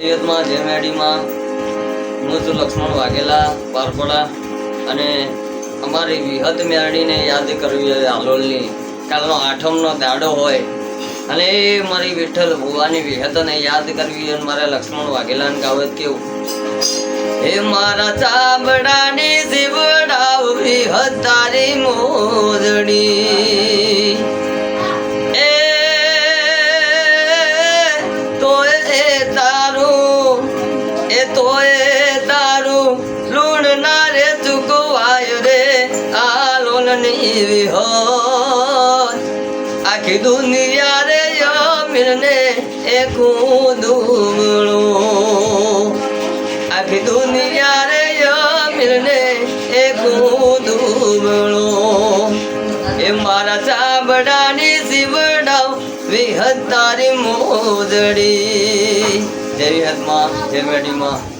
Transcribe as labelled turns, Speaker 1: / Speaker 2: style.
Speaker 1: સૈયદમાં જેમેડીમાં હું લક્ષ્મણ વાઘેલા પારપડા અને અમારી વિહત મેરડીને યાદ કરવી હોય હાલોલની. કાલનો આઠમનો દાડો હોય. અને એ મારી વિઠ્ઠલ ભુવાની વિહતને યાદ કરવી અને મારે લક્ષ્મણ વાઘેલાને ગાવત કેવું? હે મારા ચામડાની જીવડાવવી હતારી મોજડી. તોય તારું લૂણ ના રે ચૂકવાય રે. આ લોનની હો આખી દુનિયા રે યમીરને એ કુદુમણું આખી દુનિયા રે યમીરને એ કુદુમણું એ મારા ચાબડાની જીવડાવ, વિહત તારી મોજડી. જય વિહતમાં જય મેડીમાં